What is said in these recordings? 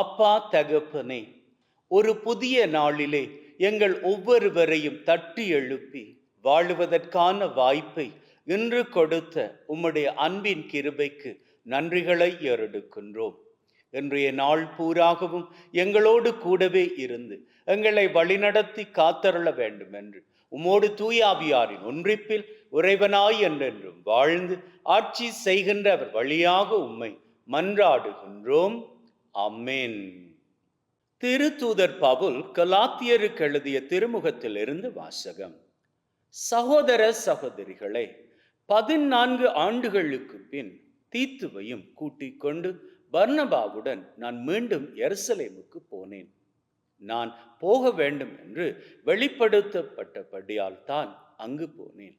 அப்பா தகப்பனே ஒரு புதிய நாளிலே எங்கள் ஒவ்வொருவரையும் தட்டி எழுப்பி வாழுவதற்கான வாய்ப்பை இன்று கொடுத்த உம்முடைய அன்பின் கிருபைக்கு நன்றிகளை ஏறெடுக்கின்றோம். இன்றைய நாள் பூராகவும் எங்களோடு கூடவே இருந்து எங்களை வழிநடத்தி காத்தருள வேண்டும் என்று உம்மோடு தூயாவியாரின் ஒன்றிப்பில் உறைவனாய் என்றென்றும் வாழ்ந்து ஆட்சி செய்கின்ற அவர் வழியாக உம்மை மன்றாடுகின்றோம். அம்மேன் திருத்தூதர் பவுல் கலாத்தியருக்கு எழுதிய திருமுகத்திலிருந்து வாசகம். சகோதர சகோதரிகளே பதினான்கு ஆண்டுகளுக்கு பின் தீத்துவையும் கூட்டிக் கொண்டு பர்ணபாவுடன் நான் மீண்டும் எருசலேமுக்கு போனேன். நான் போக வேண்டும் என்று வெளிப்படுத்தப்பட்டபடியால் தான் அங்கு போனேன்.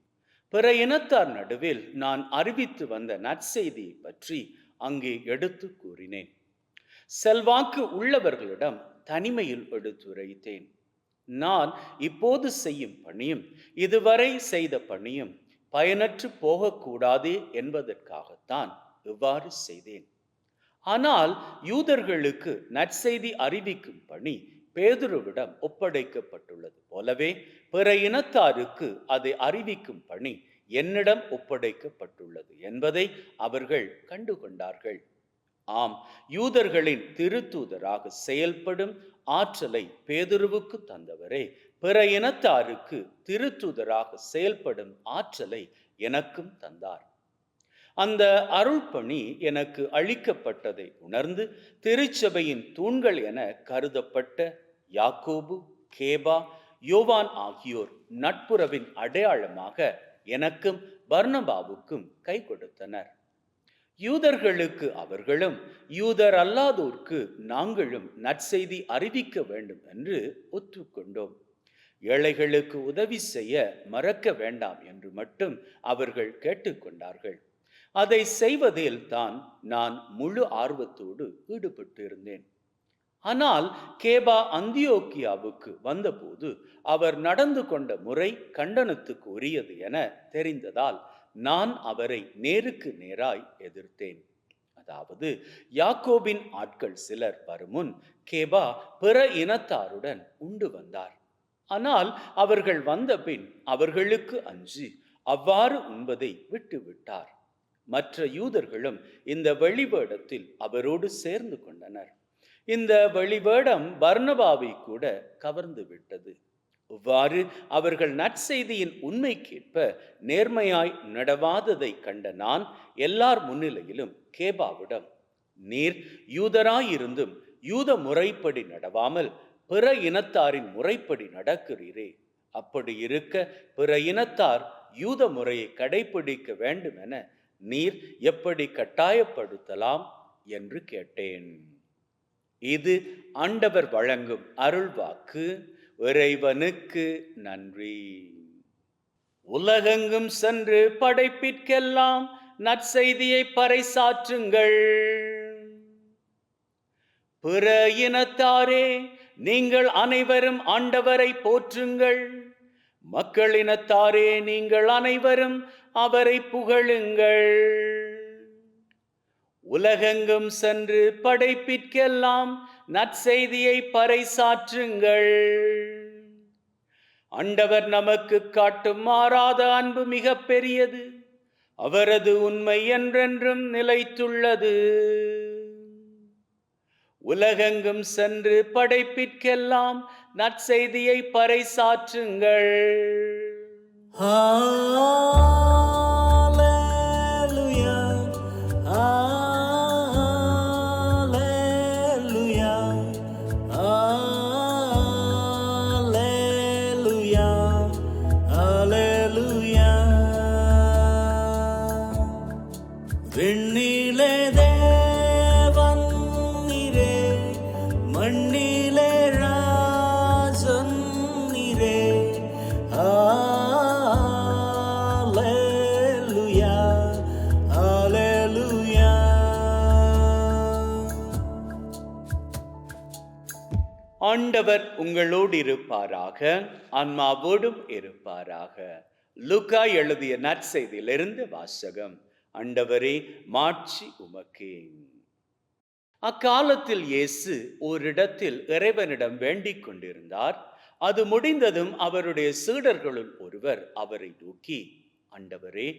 பிற இனத்தார் நடுவில் நான் அறிவித்து வந்த நற்செய்தியை பற்றி அங்கே எடுத்து கூறினேன். செல்வாக்கு உள்ளவர்களிடம் தனிமையில் எடுத்துரைத்தேன். நான் இப்போது செய்யும் பணியும் இதுவரை செய்த பணியும் பயனற்று போகக்கூடாது என்பதற்காகத்தான் இவ்வாறு செய்தேன். ஆனால் யூதர்களுக்கு நற்செய்தி அறிவிக்கும் பணி பேதுருவிடம் ஒப்படைக்கப்பட்டுள்ளது போலவே பிற இனத்தாருக்கு அதை அறிவிக்கும் பணி என்னிடம் ஒப்படைக்கப்பட்டுள்ளது என்பதை அவர்கள் கண்டுகொண்டார்கள். ஆம் யூதர்களின் திருத்தூதராக செயல்படும் ஆற்றலை பேதுருவுக்கு தந்தவரே பிற இனத்தாருக்கு திருத்தூதராக செயல்படும் ஆற்றலை எனக்கும் தந்தார். அந்த அருள்பணி எனக்கு அளிக்கப்பட்டதை உணர்ந்து திருச்சபையின் தூண்கள் என கருதப்பட்ட யாக்கோபு கேபா யோவான் ஆகியோர் நட்புறவின் அடையாளமாக எனக்கும் பர்ணபாவுக்கும் கை கொடுத்தனர். யூதர்களுக்கு அவர்களும் யூதர் அல்லாதோர்க்கு நாங்களும் நற்செய்தி அறிவிக்க வேண்டும் என்று ஒத்துக்கொண்டோம். ஏழைகளுக்கு உதவி செய்ய மறக்க வேண்டாம் என்று மட்டும் அவர்கள் கேட்டுக்கொண்டார்கள். அதை செய்வதில் தான் நான் முழு ஆர்வத்தோடு ஈடுபட்டு இருந்தேன் ஆனால் கேபா அந்தியோக்கியாவுக்கு வந்தபோது அவர் நடந்து கொண்ட முறை கண்டனத்துக்கு உரியது என தெரிந்ததால் நான் அவரை நேருக்கு நேராய் எதிர்த்தேன். அதாவது யாக்கோபின் ஆட்கள் சிலர் வருமுன் கேபா பிற இனத்தாருடன் உண்டு வந்தார். ஆனால் அவர்கள் வந்த பின் அவர்களுக்கு அஞ்சி அவ்வாறு உண்பதை விட்டுவிட்டார். மற்ற யூதர்களும் இந்த வெளிவேடத்தில் அவரோடு சேர்ந்து கொண்டனர். இந்த வெளிவேடம் பர்ணபாவை கூட கவர்ந்து விட்டது. இவ்வாறு அவர்கள் நற்செய்தியின் உண்மைக்கேற்ப நேர்மையாய் நடவாததை கண்ட நான் எல்லார் முன்னிலையிலும் கேபாவிடம் நீர் யூதராயிருந்தும் யூத முறைப்படி நடவாமல் பிற இனத்தாரின் முறைப்படி நடக்கிறீரே. அப்படி இருக்க பிற இனத்தார் யூத முறையை கடைபிடிக்க வேண்டும் என நீர் எப்படி கட்டாயப்படுத்தலாம்? என்று கேட்டேன். இது ஆண்டவர் வழங்கும் அருள்வாக்கு. இறைவனுக்கு நன்றி. உலகெங்கும் சென்று படைப்பிற்கெல்லாம் நற்செய்தியை பறைசாற்றுங்கள். பிற இனத்தாரே நீங்கள் அனைவரும் ஆண்டவரை போற்றுங்கள். மக்களினத்தாரே நீங்கள் அனைவரும் அவரை புகழுங்கள். உலகெங்கும் சென்று படைப்பிற்கெல்லாம் நற்செய்தியை பறைசாற்றுங்கள். ஆண்டவர் நமக்கு காட்டும் மாறாத அன்பு மிக பெரியது. அவரது உண்மை என்றென்றும் நிலைத்துள்ளது. உலகெங்கும் சென்று படைப்பிற்கெல்லாம் நற்செய்தியை பறைசாற்றுங்கள். ஆ ஆண்டவர் உங்களோடு இருப்பாராக ஆன்மாவோடும் இருப்பாராக. லுகா எழுதிய நற்செய்தியிலிருந்து வாசகம் அண்டவரே மாட்சி உமக்கே அக்காலத்தில் இயேசு ஓரிடத்தில் இறைவனிடம் வேண்டிக் கொண்டிருந்தார். அது முடிந்ததும் அவருடைய சீடர்களுள் ஒருவர் அவரை நோக்கி அண்டவரே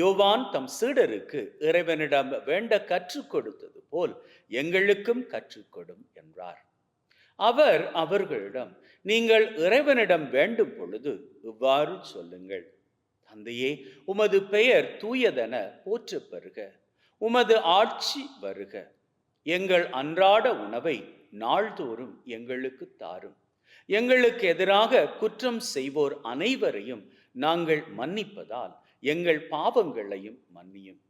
யோவான் தம் சீடருக்கு இறைவனிடம் வேண்ட கற்றுக் கொடுத்தது போல் எங்களுக்கும் கற்றுக்கொடும் என்றார். அவர் அவர்களிடம் நீங்கள் இறைவனிடம் வேண்டும் பொழுது இவ்வாறு சொல்லுங்கள். தந்தையே உமது பெயர் தூயதென போற்றப் பெறுக. உமது ஆட்சி வருக. எங்கள் அன்றாட உணவை நாள்தோறும் எங்களுக்கு தாரும். எங்களுக்கு எதிராக குற்றம் செய்வோர் அனைவரையும் நாங்கள் மன்னிப்பதால் எங்கள் பாவங்களையும் மன்னியும்.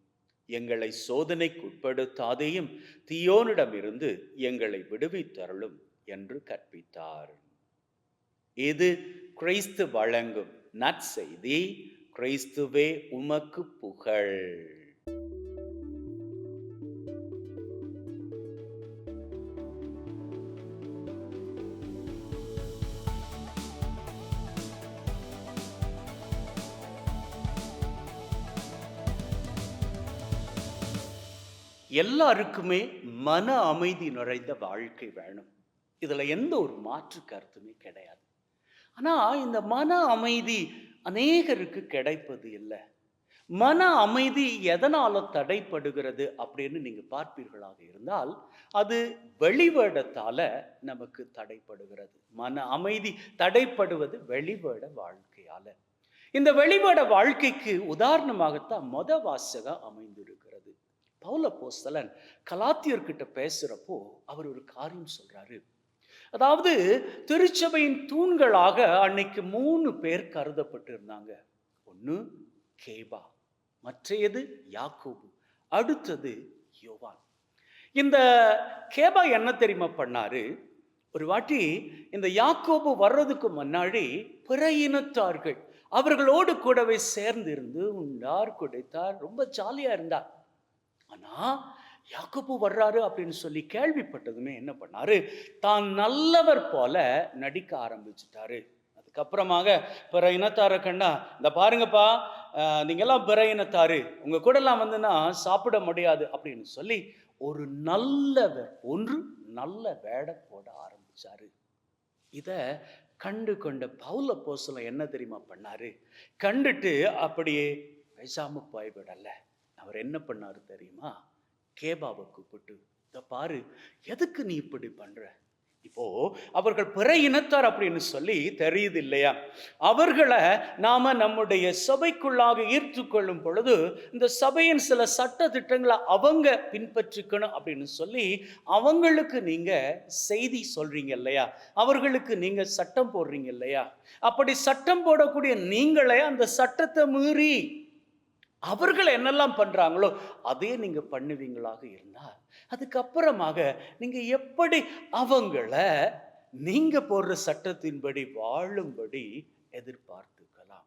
எங்களை சோதனைக்குட்படுத்தாதேயும் தீயோனிடமிருந்து எங்களை விடுவித்தருளும். என்று கற்பித்தார். இது கிறிஸ்து வழங்கும் நற்செய்தி. கிறிஸ்துவே உமக்கு புகழ். எல்லாருக்குமே மன அமைதி நிறைந்த வாழ்க்கை வேணும். இதில் எந்த ஒரு மாற்று கருத்துமே கிடையாது. ஆனால் இந்த மன அமைதி அநேகருக்கு கிடைப்பது இல்லை. மன அமைதி எதனால் தடைப்படுகிறது அப்படின்னு நீங்கள் பார்ப்பீர்களாக இருந்தால் அது வெளிவேடத்தால் நமக்கு தடைப்படுகிறது. மன அமைதி தடைப்படுவது வெளிவேட வாழ்க்கையால். இந்த வெளிவேட வாழ்க்கைக்கு உதாரணமாகத்தான் மத வாசகம் அமைந்திருக்கிறது. பௌல போஸ்தலன் கலாத்தியர்கிட்ட பேசுகிறப்போ அவர் ஒரு காரியம் சொல்கிறாரு அதாவது திருச்சபையின் தூண்களாக அன்னைக்கு மூணு பேர் கருதப்பட்டு இருந்தாங்க ஒன்று கேபா மற்றையது யாக்கோபு அடுத்தது யோவான். இந்த கேபா என்ன தெரியுமா பண்ணாரு? ஒரு வாட்டி இந்த யாக்கோபு வர்றதுக்கு முன்னாடி பிற இனத்தார்கள் அவர்களோடு கூடவே சேர்ந்து இருந்து உண்டார் குடைத்தார் ரொம்ப ஜாலியா இருந்தார். ஆனா யாக்கப்பு வர்றாரு அப்படின்னு சொல்லி கேள்விப்பட்டதுமே என்ன பண்ணாரு? தான் நல்லவர் போல நடிக்க ஆரம்பிச்சிட்டாரு. அதுக்கப்புறமாக பிற இனத்தாரை கண்டா இந்த பாருங்கப்பா நீங்கெல்லாம் பிற இனத்தாரு. உங்க கூடலாம் வந்துன்னா சாப்பிட முடியாது. அப்படின்னு சொல்லி ஒரு நல்லவர் ஒன்று நல்ல வேட போட ஆரம்பிச்சாரு. இதை கண்டு கொண்ட பவுல போசல என்ன தெரியுமா பண்ணாரு? கண்டுட்டு அப்படியே பேசாம போய்விடல. அவர் என்ன பண்ணாரு தெரியுமா? கேபாவை கூப்பிட்டு இதை பாரு எதுக்கு நீ இப்படி பண்ற? இப்போ அவர்கள் பிற இனத்தார் அப்படின்னு சொல்லி தெரியுது இல்லையா? அவர்களை நாம நம்முடைய சபைக்குள்ளாக ஈர்த்து கொள்ளும் பொழுது இந்த சபையின் சில சட்ட திட்டங்களை அவங்க பின்பற்றிக்கணும் அப்படின்னு சொல்லி அவங்களுக்கு நீங்க செய்தி சொல்றீங்க இல்லையா? அவர்களுக்கு நீங்க சட்டம் போடுறீங்க இல்லையா? அப்படி சட்டம் போடக்கூடிய நீங்களே அந்த சட்டத்தை மீறி அவர்கள் என்னெல்லாம் பண்ணுறாங்களோ அதே நீங்கள் பண்ணுவீங்களாக இருந்தால் அதுக்கப்புறமாக நீங்கள் எப்படி அவங்கள நீங்கள் போடுற சட்டத்தின்படி வாழும்படி எதிர்பார்த்துக்கலாம்.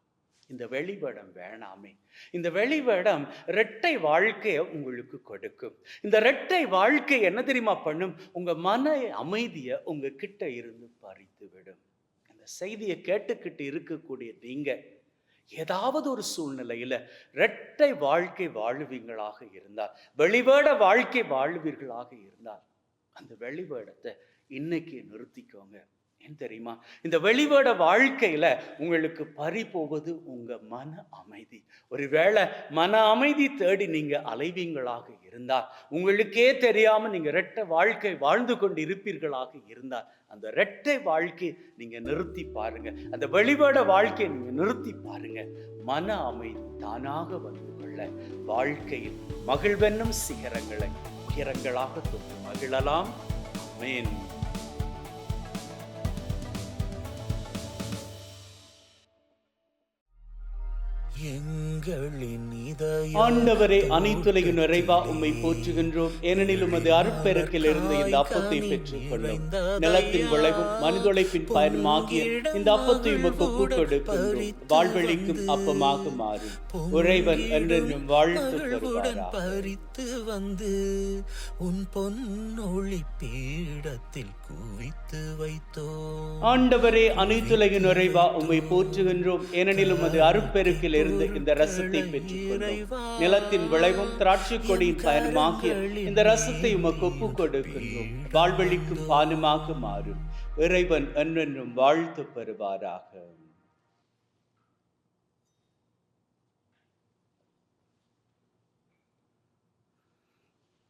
இந்த வெளிவேடம் வேணாமே. இந்த வெளிவேடம் இரட்டை வாழ்க்கையை உங்களுக்கு கொடுக்கும். இந்த இரட்டை வாழ்க்கை என்ன தெரியுமா பண்ணும்? உங்கள் மன அமைதியை உங்கள் கிட்ட இருந்து பறித்து விடும் இந்த செய்தியை கேட்டுக்கிட்டு இருக்கக்கூடிய நீங்கள் ஏதாவது ஒரு சூழ்நிலையில இரட்டை வாழ்க்கை வாழுவீங்களாக இருந்தால் வெளிவேட வாழ்க்கை வாழ்வீர்களாக இருந்தால் அந்த வெளிவேடத்தை இன்னைக்கு நிறுத்திக்கோங்க. ஏன் தெரியுமா? இந்த வெளிவேட வாழ்க்கையில உங்களுக்கு பறி போவது உங்க மன அமைதி. ஒருவேளை மன அமைதி தேடி நீங்க அலைவீங்களாக இருந்தால் உங்களுக்கே தெரியாம நீங்க ரெட்டை வாழ்க்கை வாழ்ந்து கொண்டு இருப்பீர்களாக இருந்தால் அந்த ரெட்டை வாழ்க்கை நீங்க நிறுத்தி பாருங்க. அந்த வெளிவேட வாழ்க்கையை நீங்க நிறுத்தி பாருங்க. மன அமைதி தானாக வந்து கொள்ள வாழ்க்கையில் மகிழ்வென்னும் சிகரங்களை உயரங்களாக தொட்டு மகிழலாம். ஆமென். ஆண்டவரே அனைத்துலகின் நிறைவா உம்மை போற்றுகின்றோம். ஏனெனில் உமது அருட்பெருக்கில் இருந்து இந்த அப்பத்தை பெற்றுக் கொள்ளும் நிலத்தின் விளைவும் மனிதொழைப்பின் பயனுமாகிய இந்த அப்பத்தை உமக்கு ஒப்புக் கொடுக்கின்றோம் வாழ்வழிக்கும் அப்பமாக மாறும் உறைவன் என்றென்றும் வாழ்த்து வந்து உன் பொன்னொளி பீடத்தில் குவித்து வைத்தோ. ஆண்டவரே அனைத்துலகின் நிறைவா உம்மை போற்றுகின்றோம். ஏனெனில் உமது அருட்பெருக்கில் இருந்து இந்த ரசத்தை பெற்றுக் கொள்ளும் நிலத்தின் விளைவும் திராட்சை கொடியின் பயனுமாகிய இந்த ரசத்தை உமக்கு ஒப்புக் கொடுக்கின்றோம். வாழ்வழிக்கும் பானுமாக மாறும். இறைவன் என்றென்றும் வாழ்த்து பெறுவாராக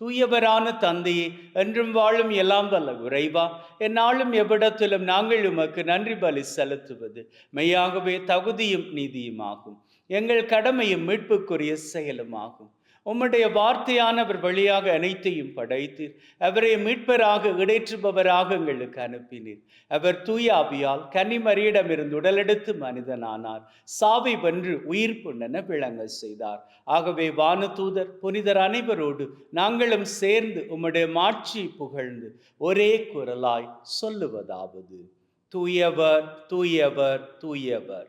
தூயவரான தந்தையே என்றும் வாழும் எல்லாம் வல்ல உறைவா என்னாலும் எவ்விடத்திலும் நாங்கள் உமக்கு நன்றி பலி செலுத்துவது. மெய்யாகவே தகுதியும் நீதியுமாகும். எங்கள் கடமையும் மீட்புக்குரிய செயலுமாகும். உம்முடைய வார்த்தையானவர் வழியாக அனைத்தையும் படைத்தீர். அவரை மீட்பராக இடைற்றுபவராக எங்களுக்கு அனுப்பினீர். அவர் தூயாபியால் கன்னிமரியிடமிருந்து உடலெடுத்து மனிதனானார். சாவை வென்று உயிர் புண்ணென விளங்க செய்தார். ஆகவே வானதூதர் புனிதர் அனைவரோடு நாங்களும் சேர்ந்து உம்முடைய மாட்சி புகழ்ந்து ஒரே குரலாய் சொல்லுவதாவது. தூயவர் தூயவர் தூயவர்.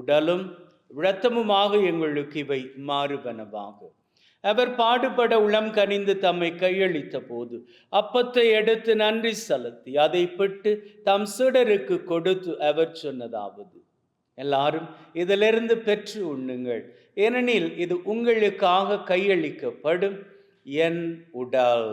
உடலும் இரத்தமுமாக எங்களுக்கு இவை மாறுபனவாகும் அவர் பாடுபட உளம் கனிந்து தம்மை கையளித்த போது அப்பத்தை எடுத்து நன்றி செலுத்தி அதை பெற்று தம் சுடருக்கு கொடுத்து அவர் சொன்னதாவது. எல்லாரும் இதிலிருந்து பெற்று உண்ணுங்கள். ஏனெனில் இது உங்களுக்காக கையளிக்கப்படும் என் உடல்.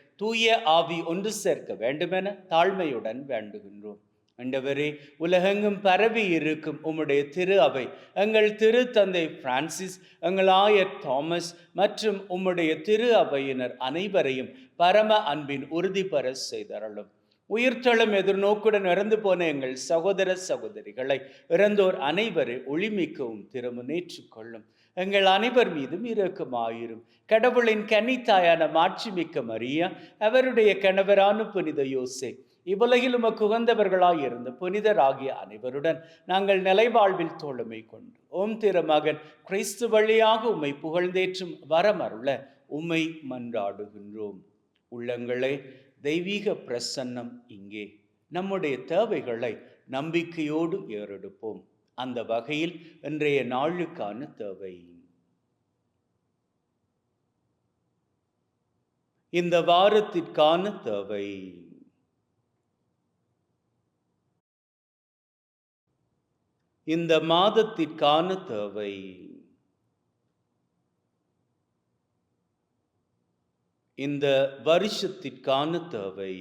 தூய ஆவி ஒன்று சேர்க்க வேண்டுமென தாழ்மையுடன் வேண்டுகின்றோம். ஆண்டவரே உலகெங்கும் பரவி இருக்கும் உம்முடைய திரு அவை எங்கள் திரு தந்தை பிரான்சிஸ் எங்கள் ஆயர் தாமஸ் மற்றும் உம்முடைய திரு அவையினர் அனைவரையும் பரம அன்பின் உறுதி பெற செய்தரலும் உயிர்த்தளம் எதிர்நோக்குடன் இறந்து போன எங்கள் சகோதர சகோதரிகளை இறந்தோர் அனைவரை ஒளிமிக்கவும் திருமுனேற்றுக் கொள்ளும் எங்கள் அனைவர் மீதும் இரக்கமாயிரும். கடவுளின் கன்னித்தாயான மாட்சிமிக்க மரியா அவருடைய கணவரான புனித யோசே இவ்வுலகில் உமக்கு உகந்தவர்களாய் இருந்த புனிதராகிய அனைவருடன் நாங்கள் நிலைவாழ்வில் தோழமை கொண்டு ஓம் திருமகன் கிறிஸ்து வழியாக உம்மை புகழ்ந்தேற்றும் வரமருள உம்மை மன்றாடுகின்றோம். உள்ளங்களே தெய்வீக பிரசன்னம் இங்கே. நம்முடைய தேவைகளை நம்பிக்கையோடு ஏறெடுப்போம். அந்த வகையில் இன்றைய நாளுக்கான தேவை. இந்த வாரத்திற்கான தேவை. இந்த மாதத்திற்கான தேவை. இந்த வருஷத்திற்கான தேவை.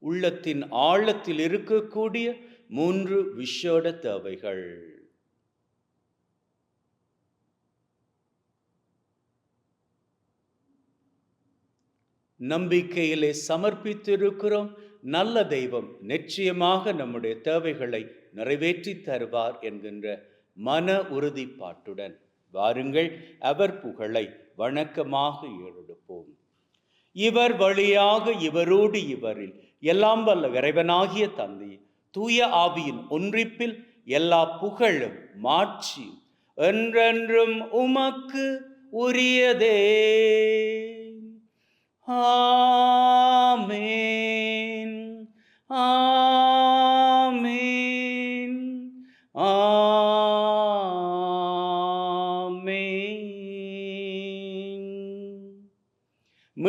உள்ளத்தின் ஆழத்தில் இருக்கக்கூடிய மூன்று விஷோட தேவைகள். நம்பிக்கையிலே சமர்ப்பித்திருக்கிறோம். நல்ல தெய்வம் நிச்சயமாக நம்முடைய தேவைகளை நிறைவேற்றி தருவார் என்கின்ற மன உறுதிப்பாட்டுடன் வாருங்கள். அவர் புகழை வணக்கமாக ஏறெடுப்போம். இவர் வழியாக இவரோடு இவரில் எல்லாம் வல்ல இறைவனாகிய தந்தை தூய ஆவியின் ஒன்றிப்பில் எல்லா புகழும் மாட்சி என்றென்றும் உமக்கு உரியதே. ஆ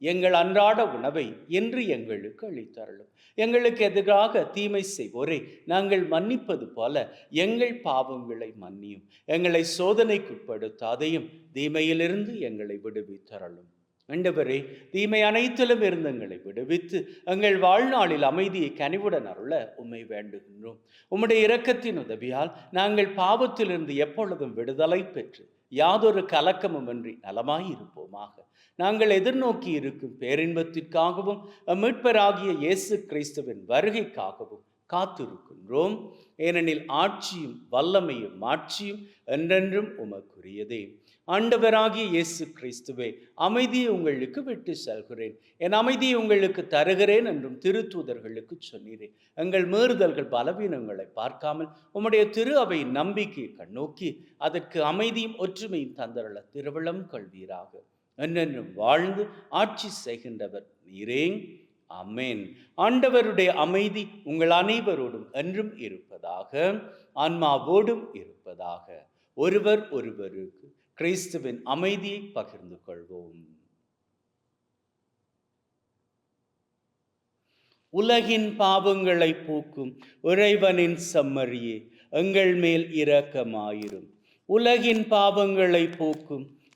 எங்கள் அன்றாட உணவை இன்று எங்களுக்கு அளித்தருளும். எங்களுக்கு எதிராக தீமை செய்வோரை நாங்கள் மன்னிப்பது போல எங்கள் பாவங்களை மன்னியும். எங்களை சோதனைக்குட்படுத்தாதையும் தீமையிலிருந்து எங்களை விடுவித்தரலும் ஆண்டவரே தீமை அனைத்திலும் இருந்து எங்களை விடுவித்து எங்கள் வாழ்நாளில் அமைதியை கனிவுடன் அருள உம்மை வேண்டுகின்றோம். உம்முடைய இரக்கத்தின் உதவியால் நாங்கள் பாவத்திலிருந்து எப்பொழுதும் விடுதலை பெற்று யாதொரு கலக்கமுமின்றி நலமாயிருப்போமாக. நாங்கள் எதிர்நோக்கி இருக்கும் பேரின்பத்திற்காகவும் மீட்பராகிய இயேசு கிறிஸ்துவின் வருகைக்காகவும் காத்திருக்கின்றோம். ஏனெனில் ஆட்சியும் வல்லமையும் மாட்சியும் என்றென்றும் உமக்குரியதே. ஆண்டவராகிய இயேசு கிறிஸ்துவே அமைதியை உங்களுக்கு விட்டு செல்கிறேன். என் அமைதியை உங்களுக்கு தருகிறேன் என்றும் திருத்தூதர்களுக்கு சொன்னீரேன் எங்கள் மீறுதல்கள் பலவீனங்களை பார்க்காமல் உம்முடைய திரு அவை நம்பிக்கையை கண்ணோக்கி அதற்கு அமைதியும் ஒற்றுமையும் தந்தருள திருவிழம் கொள்வீராக. என்னென்று வாழ்ந்து ஆட்சி செய்கின்றவர் நீரே அமேன் ஆண்டவருடைய அமைதி உங்கள் அனைவரோடும் என்றும் இருப்பதாக ஆன்மாவோடும் இருப்பதாக. ஒருவர் ஒருவருக்கு கிறிஸ்துவின் அமைதியை பகிர்ந்து கொள்வோம். உலகின் பாவங்களை போக்கும் இறைவனின் செம்மறியே எங்கள் மேல் இரக்கமாயிரும். உலகின் பாவங்களை போக்கும்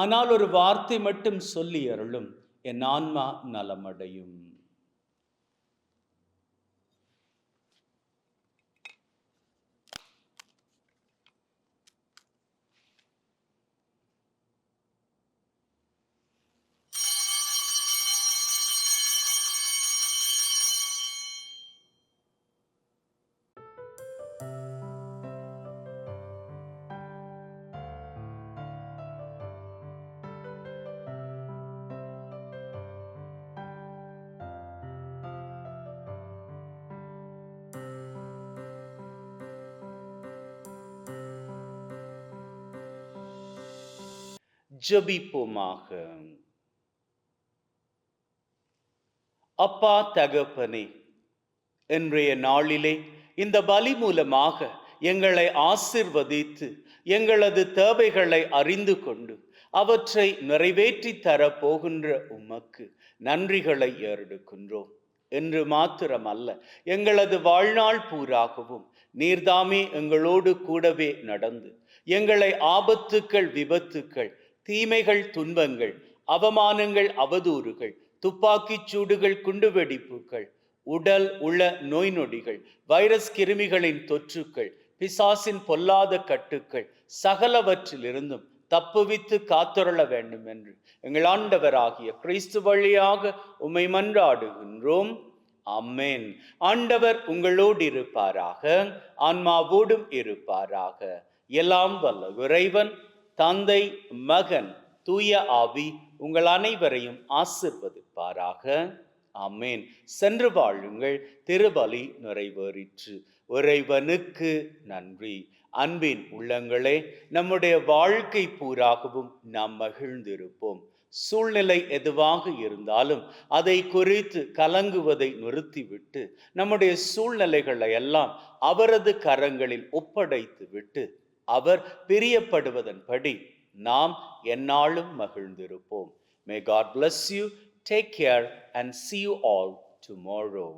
ஆனால் ஒரு வார்த்தை மட்டும் சொல்லி அருளும். என் ஆன்மா நலமடையும். ஜபிப்போமாக. அப்பா தகப்பனே இன்றைய நாளிலே இந்த பலி மூலமாக எங்களை ஆசிர்வதித்து எங்களது தேவைகளை அறிந்து கொண்டு அவற்றை நிறைவேற்றி தர போகின்ற உமக்கு நன்றிகளை ஏறெடுக்கின்றோம். என்று மாத்திரமல்ல எங்களது வாழ்நாள் பூராகவும் நீர்தாமே எங்களோடு கூடவே நடந்து எங்களை ஆபத்துக்கள் விபத்துக்கள் தீமைகள் துன்பங்கள் அவமானங்கள் அவதூறுகள் துப்பாக்கிச் சூடுகள் குண்டுவெடிப்புகள் உடல் உள நோய் நொடிகள் வைரஸ் கிருமிகளின் தொற்றுக்கள் பிசாசின் பொல்லாத கட்டுக்கள் சகலவற்றிலிருந்தும் தப்புவித்து காத்துரள வேண்டும் என்று எங்கள் ஆண்டவராகிய கிறிஸ்து வழியாக உம்மை மன்றாடுகின்றோம். அம்மேன் ஆண்டவர் உங்களோடு இருப்பாராக ஆன்மாவோடும் இருப்பாராக. எல்லாம் வல்ல இறைவன் தந்தை மகன் தூய ஆவி உங்கள் அனைவரையும் ஆசிர்வதிப்பாராக. ஆமேன். சென்று வாழுங்கள். திருபலி நிறைவேறிற்று. இறைவனுக்கு நன்றி. அன்பின் உள்ளங்களே நம்முடைய வாழ்க்கை பூராகவும் நாம் மகிழ்ந்திருப்போம். சூழ்நிலை எதுவாக இருந்தாலும் அதை குறித்து கலங்குவதை நிறுத்திவிட்டு நம்முடைய சூழ்நிலைகளை எல்லாம் அவரது கரங்களில் ஒப்படைத்து விட்டு அவர் பிரியப்படுவதன்படி நாம் எந்நாளும் மகிழ்ந்திருப்போம். May God bless you take care and see you all tomorrow